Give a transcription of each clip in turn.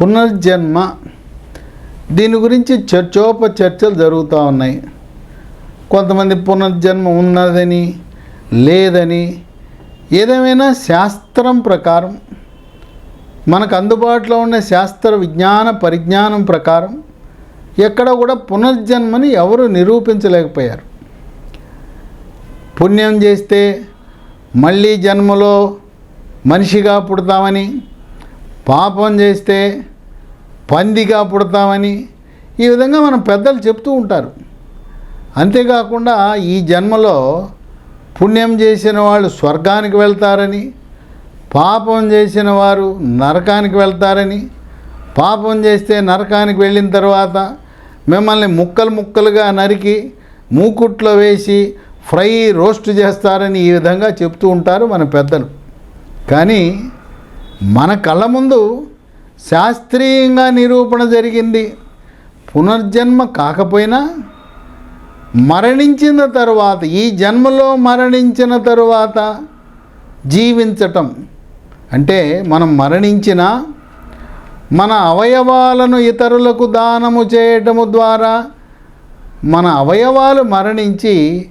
పునర్జన్మ. దీని గురించి చర్చోప చర్చలు జరుగుతూ ఉన్నాయి. కొంతమంది పునర్జన్మ ఉన్నదని లేదని ఏదేమైనా శాస్త్రం ప్రకారం మనకు అందుబాటులో ఉన్న శాస్త్ర విజ్ఞాన పరిజ్ఞానం ప్రకారం ఎక్కడ కూడా పునర్జన్మని ఎవరు నిరూపించలేకపోయారు. పుణ్యం చేస్తే మళ్ళీ జన్మలో మనిషిగా పుడతామని పాపం చేస్తే పందిగా పుడతామని ఈ విధంగా మనం పెద్దలు చెప్తూ ఉంటారు. అంతేకాకుండా ఈ జన్మలో పుణ్యం చేసిన వాళ్ళు స్వర్గానికి వెళ్తారని పాపం చేసిన వారు నరకానికి వెళ్తారని పాపం చేస్తే నరకానికి వెళ్ళిన తర్వాత మిమ్మల్ని ముక్కలు ముక్కలుగా నరికి మూకుట్లో వేసి ఫ్రై రోస్ట్ చేస్తారని ఈ విధంగా చెప్తూ ఉంటారు మన పెద్దలు. కానీ మన కళ్ళ ముందు శాస్త్రీయంగా నిరూపణ జరిగింది. పునర్జన్మ కాకపోయినా మరణించిన తరువాత ఈ జన్మలో మరణించిన తరువాత జీవించటం. అంటే మనం మరణించిన మన అవయవాలను ఇతరులకు దానము చేయటము ద్వారా మన అవయవాలు మరణించి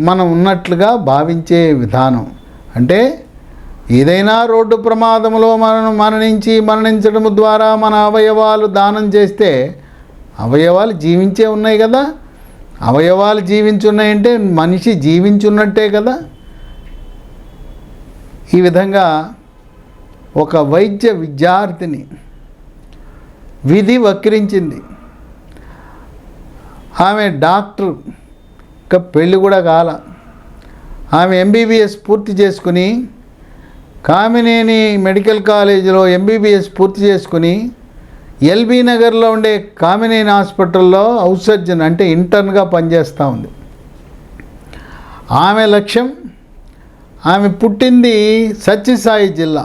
మనం ఉన్నట్లుగా భావించే విధానం. అంటే ఏదైనా రోడ్డు ప్రమాదంలో మనం మరణించి మరణించడం ద్వారా మన అవయవాలు దానం చేస్తే అవయవాలు జీవించే ఉన్నాయి కదా? అవయవాలు జీవించున్నాయంటే మనిషి జీవించున్నట్టే కదా? ఈ విధంగా ఒక వైద్య విద్యార్థిని విధి వక్రించింది. ఆమె డాక్టర్ ఇంకా పెళ్ళి కూడా కాల. ఆమె ఎంబీబీఎస్ పూర్తి చేసుకుని కామినేని మెడికల్ కాలేజీలో ఎంబీబీఎస్ పూర్తి చేసుకుని ఎల్బీ నగర్లో ఉండే కామినేని హాస్పిటల్లో హౌస్ సర్జన్ అంటే ఇంటర్న్గా పనిచేస్తూ ఉంది. ఆమె లక్ష్యం ఆమె పుట్టింది సత్యసాయి జిల్లా.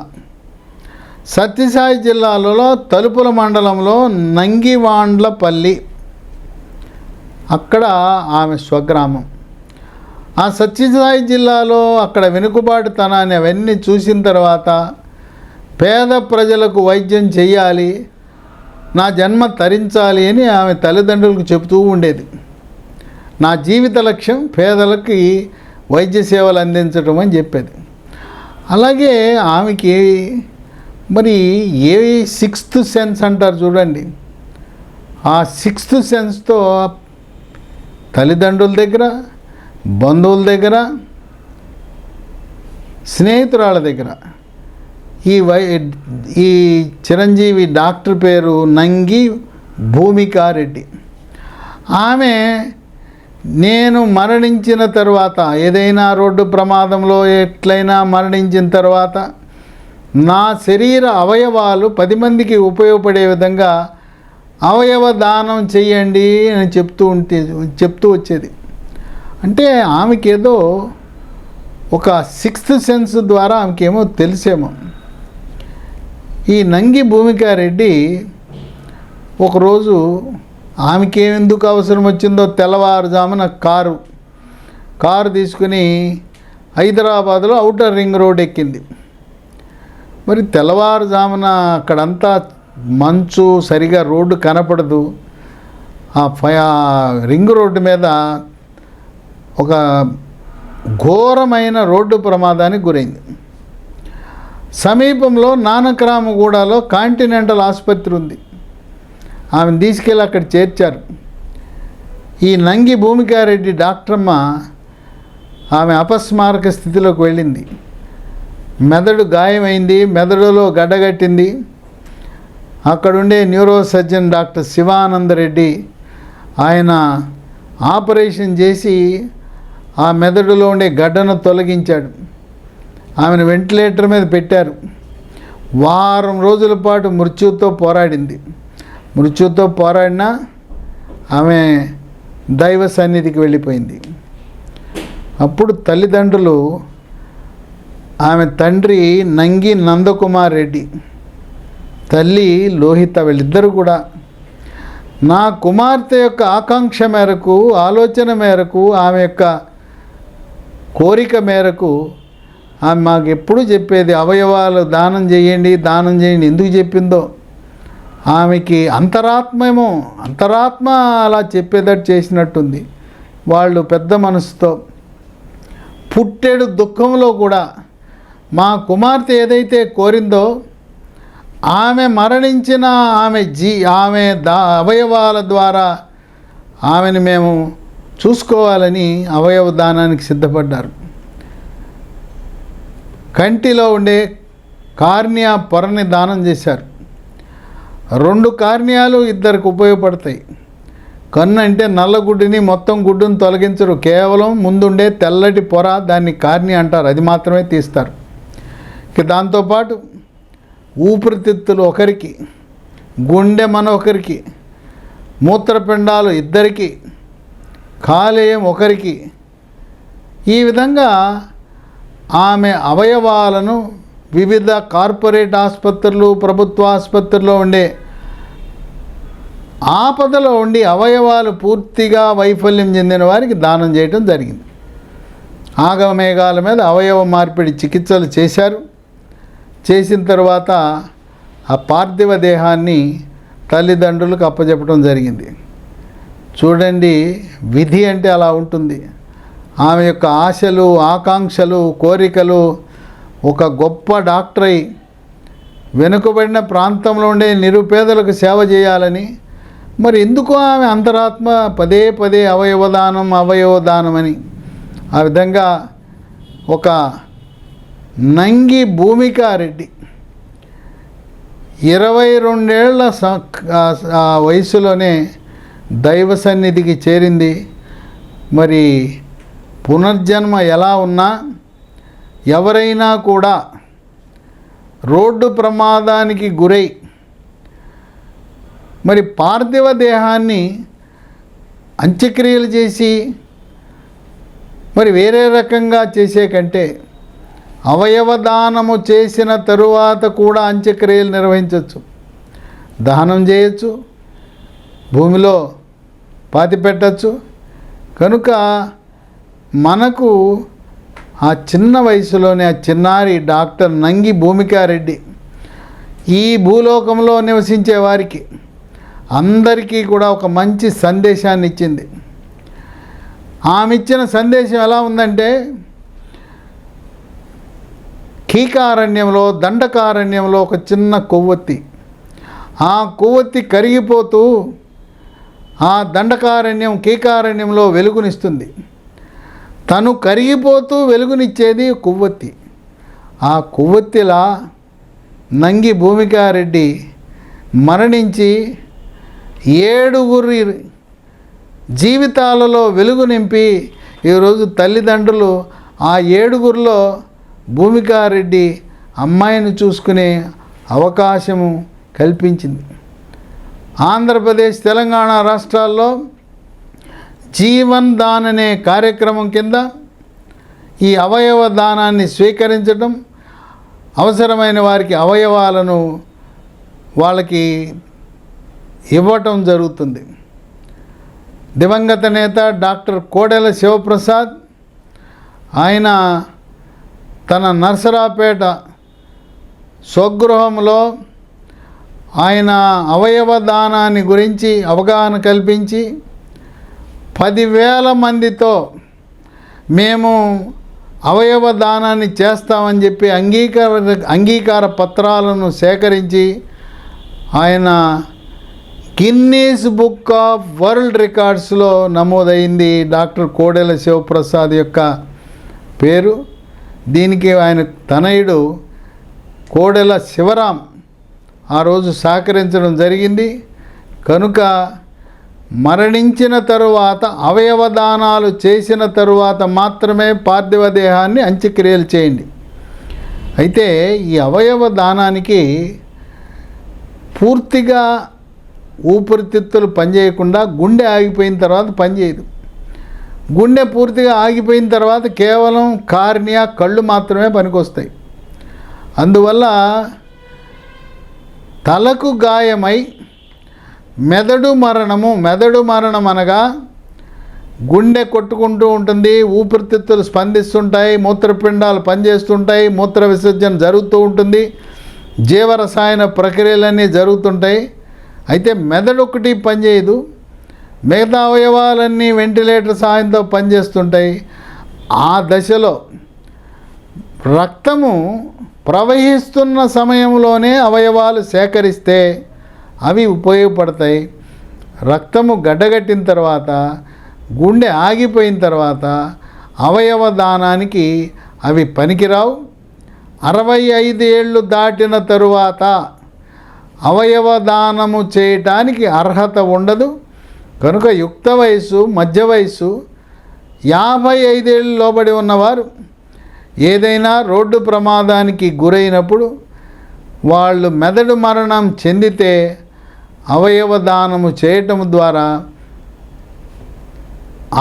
సత్యసాయి జిల్లాలో తలుపుల మండలంలో నంగివాండ్లపల్లి. అక్కడ ఆమె స్వగ్రామం. ఆ సత్యసాయి జిల్లాలో అక్కడ వెనుకబాటుతనాన్ని అవన్నీ చూసిన తర్వాత పేద ప్రజలకు వైద్యం చేయాలి నా జన్మ తరించాలి అని ఆమె తల్లిదండ్రులకు చెబుతూ ఉండేది. నా జీవిత లక్ష్యం పేదలకి వైద్య సేవలు అందించడం అని చెప్పేది. అలాగే ఆమెకి మరి ఏ సిక్స్త్ సెన్స్ అంటారు చూడండి. ఆ సిక్స్త్ సెన్స్తో తల్లిదండ్రుల దగ్గర బంధువుల దగ్గర స్నేహితురాళ్ళ దగ్గర. ఈ వై ఈ చిరంజీవి డాక్టర్ పేరు నంగి భూమికారెడ్డి. ఆమె నేను మరణించిన తర్వాత ఏదైనా రోడ్డు ప్రమాదంలో ఎట్లయినా మరణించిన తర్వాత నా శరీర అవయవాలు పది మందికి ఉపయోగపడే విధంగా అవయవ దానం చేయండి అని చెప్తూ ఉంటే చెప్తూ వచ్చేది. అంటే ఆమెకి ఏదో ఒక సిక్స్త్ సెన్స్ ద్వారా ఆమెకేమో తెలిసేమో. ఈ నంగి భూమికారెడ్డి ఒకరోజు ఆమెకి ఎందుకు అవసరం వచ్చిందో తెల్లవారుజామున కారు కారు తీసుకుని హైదరాబాద్లో అవుటర్ రింగ్ రోడ్ ఎక్కింది. మరి తెల్లవారుజామున అక్కడంతా మంచు సరిగా రోడ్డు కనపడదు. ఆ ఫై రింగ్ రోడ్డు మీద ఒక ఘోరమైన రోడ్డు ప్రమాదానికి గురైంది. సమీపంలో నానక్రామగూడలో కాంటినెంటల్ ఆసుపత్రి ఉంది. ఆమెను తీసుకెళ్ళి అక్కడ చేర్చారు. ఈ నంగి భూమికారెడ్డి డాక్టరమ్మ ఆమె అపస్మారక స్థితిలోకి వెళ్ళింది. మెదడు గాయమైంది మెదడులో గడ్డగట్టింది. అక్కడుండే న్యూరో సర్జన్ డాక్టర్ శివానందరెడ్డి ఆయన ఆపరేషన్ చేసి ఆ మెదడులో ఉండే గడ్డను తొలగించాడు. ఆమెను వెంటిలేటర్ మీద పెట్టారు. వారం రోజుల పాటు మృత్యుతో పోరాడింది. మృత్యుతో పోరాడినా ఆమె దైవ సన్నిధికి వెళ్ళిపోయింది. అప్పుడు తల్లిదండ్రులు ఆమె తండ్రి నంగి నందకుమార్ రెడ్డి తల్లి లోహిత వీళ్ళిద్దరూ కూడా నా కుమార్తె యొక్క ఆకాంక్ష మేరకు ఆలోచన మేరకు ఆమె యొక్క కోరిక మేరకు ఆమె మాకు ఎప్పుడు చెప్పేది అవయవాలు దానం చేయండి దానం చేయండి ఎందుకు చెప్పిందో. ఆమెకి అంతరాత్మేమో అంతరాత్మ అలా చెప్పేటట్టు చేసినట్టుంది. వాళ్ళు పెద్ద మనసుతో పుట్టెడు దుఃఖంలో కూడా మా కుమార్తె ఏదైతే కోరిందో ఆమె మరణించిన ఆమె జీ ఆమె దా అవయవాల ద్వారా ఆమెను మేము చూసుకోవాలని అవయవ దానానికి సిద్ధపడ్డారు. కంటిలో ఉండే కార్నియా పొరని దానం చేశారు. రెండు కార్నియాలు ఇద్దరికి ఉపయోగపడతాయి. కన్ను అంటే నల్ల గుడ్డుని మొత్తం గుడ్డును తొలగించరు. కేవలం ముందుండే తెల్లటి పొర దాన్ని కార్ని అంటారు. అది మాత్రమే తీస్తారు. ఇక దాంతోపాటు ఊపిరితిత్తులు ఒకరికి గుండె మన ఒకరికి మూత్రపిండాలు ఇద్దరికి కాలేయం ఒకరికి. ఈ విధంగా ఆమె అవయవాలను వివిధ కార్పొరేట్ ఆసుపత్రులు ప్రభుత్వ ఆసుపత్రుల్లో ఉండే ఆపదలో ఉండి అవయవాలు పూర్తిగా వైఫల్యం చెందిన వారికి దానం చేయటం జరిగింది. ఆగమేఘాల మీద అవయవ మార్పిడి చికిత్సలు చేశారు. చేసిన తర్వాత ఆ పార్థివ దేహాన్ని తల్లిదండ్రులకు అప్పచెప్పడం జరిగింది. చూడండి విధి అంటే అలా ఉంటుంది. ఆమె యొక్క ఆశలు ఆకాంక్షలు కోరికలు ఒక గొప్ప డాక్టర్ అయి వెనుకబడిన ప్రాంతంలో ఉండే నిరుపేదలకు సేవ చేయాలని మరి ఎందుకు ఆమె అంతరాత్మ పదే పదే అవయవదానం అవయవదానం అని ఆ విధంగా ఒక నంగి భూమికారెడ్డి. ఇరవై రెండేళ్ళ స- ఆ- వయసులోనే దైవ సన్నిధికి చేరింది. మరి పునర్జన్మ ఎలా ఉన్నా ఎవరైనా కూడా రోడ్డు ప్రమాదానికి గురై మరి పార్థివ దేహాన్ని అంత్యక్రియలు చేసి మరి వేరే రకంగా చేసే కంటే అవయవ దానము చేసిన తరువాత కూడా అంత్యక్రియలు నిర్వహించవచ్చు. దహనం చేయొచ్చు. భూమిలో పాతి పెట్టచ్చు. కనుక మనకు ఆ చిన్న వయసులోనే ఆ చిన్నారి డాక్టర్ నంగి భూమికారెడ్డి ఈ భూలోకంలో నివసించే వారికి అందరికీ కూడా ఒక మంచి సందేశాన్ని ఇచ్చింది ఆమె ఇచ్చిన సందేశం ఎలా ఉందంటే కీకారణ్యంలో దండకారణ్యంలో ఒక చిన్న కొవ్వొత్తి. ఆ కొవ్వొత్తి కరిగిపోతూ ఆ దండకారణ్యం కీకారణ్యంలో వెలుగునిస్తుంది. తను కరిగిపోతూ వెలుగునిచ్చేది కొవ్వొత్తి. ఆ కొవ్వొత్తిలా నంగి భూమికారెడ్డి మరణించి ఏడుగురి జీవితాలలో వెలుగు నింపి ఈరోజు తల్లిదండ్రులు ఆ ఏడుగురిలో భూమికారెడ్డి అమ్మాయిని చూసుకునే అవకాశము కల్పించింది. ఆంధ్రప్రదేశ్ తెలంగాణ రాష్ట్రాల్లో జీవన్ దాన్ అనే కార్యక్రమం కింద ఈ అవయవ దానాన్ని స్వీకరించడం అవసరమైన వారికి అవయవాలను వాళ్ళకి ఇవ్వటం జరుగుతుంది. దివంగత నేత డాక్టర్ కోడెల శివప్రసాద్ ఆయన తన నర్సరాపేట స్వగృహంలో ఆయన అవయవ దానాన్ని గురించి అవగాహన కల్పించి పదివేల మందితో మేము అవయవ దానాన్ని చేస్తామని చెప్పి అంగీకార అంగీకార పత్రాలను సేకరించి ఆయన గిన్నీస్ బుక్ ఆఫ్ వరల్డ్ రికార్డ్స్లో నమోదైంది డాక్టర్ కోడెల శివప్రసాద్ యొక్క పేరు. దీనికి ఆయన తనయుడు కోడెల శివరాం ఆ రోజు సహకరించడం జరిగింది. కనుక మరణించిన తరువాత అవయవదానాలు చేసిన తరువాత మాత్రమే పార్థివ దేహాన్ని అంత్యక్రియలు చేయండి. అయితే ఈ అవయవ దానానికి పూర్తిగా ఊపిరితిత్తులు పనిచేయకుండా గుండె ఆగిపోయిన తర్వాత పనిచేయదు. గుండె పూర్తిగా ఆగిపోయిన తర్వాత కేవలం కార్నియా కళ్ళు మాత్రమే పనికొస్తాయి. అందువల్ల తలకు గాయమై మెదడు మరణము మెదడు మరణం అనగా గుండె కొట్టుకుంటూ ఉంటుంది ఊపిరితిత్తులు స్పందిస్తుంటాయి మూత్రపిండాలు పనిచేస్తుంటాయి మూత్ర విసర్జన జరుగుతూ ఉంటుంది జీవరసాయన ప్రక్రియలన్నీ జరుగుతుంటాయి. అయితే మెదడు ఒకటి పనిచేయదు మిగతా అవయవాలన్నీ వెంటిలేటర్ సాయంతో పనిచేస్తుంటాయి. ఆ దశలో రక్తము ప్రవహిస్తున్న సమయంలోనే అవయవాలు సేకరిస్తే అవి ఉపయోగపడతాయి. రక్తము గడ్డగట్టిన తర్వాత గుండె ఆగిపోయిన తర్వాత అవయవ దానానికి అవి పనికిరావు. అరవై ఐదు ఏళ్ళు దాటిన తరువాత అవయవ దానము చేయటానికి అర్హత ఉండదు. కనుక యుక్త వయసు మధ్య వయసు యాభై ఐదేళ్ళు లోబడి ఉన్నవారు ఏదైనా రోడ్డు ప్రమాదానికి గురైనప్పుడు వాళ్ళు మెదడు మరణం చెందితే అవయవ దానము చేయటం ద్వారా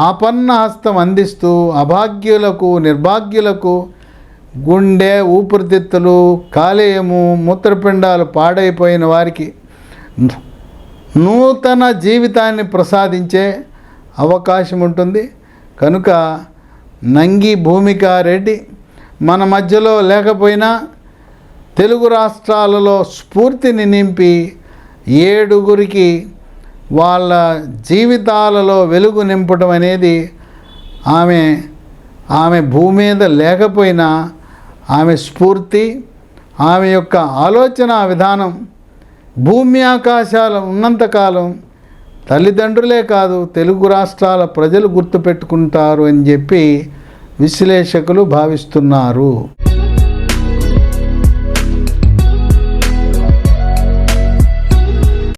ఆపన్న హస్తం అందిస్తూ అభాగ్యులకు నిర్భాగ్యులకు గుండె ఊపిరితిత్తులు కాలేయము మూత్రపిండాలు పాడైపోయిన వారికి నూతన జీవితాన్ని ప్రసాదించే అవకాశం ఉంటుంది. కనుక నంగి భూమికారెడ్డి మన మధ్యలో లేకపోయినా తెలుగు రాష్ట్రాలలో స్ఫూర్తిని నింపి ఏడుగురికి వాళ్ళ జీవితాలలో వెలుగు నింపడం అనేది ఆమె ఆమె భూమి మీద లేకపోయినా ఆమె స్ఫూర్తి ఆమె యొక్క ఆలోచన విధానం భూమి ఆకాశాలు ఉన్నంతకాలం తల్లిదండ్రులే కాదు తెలుగు రాష్ట్రాల ప్రజలు గుర్తుపెట్టుకుంటారు అని చెప్పి విశ్లేషకులు భావిస్తున్నారు.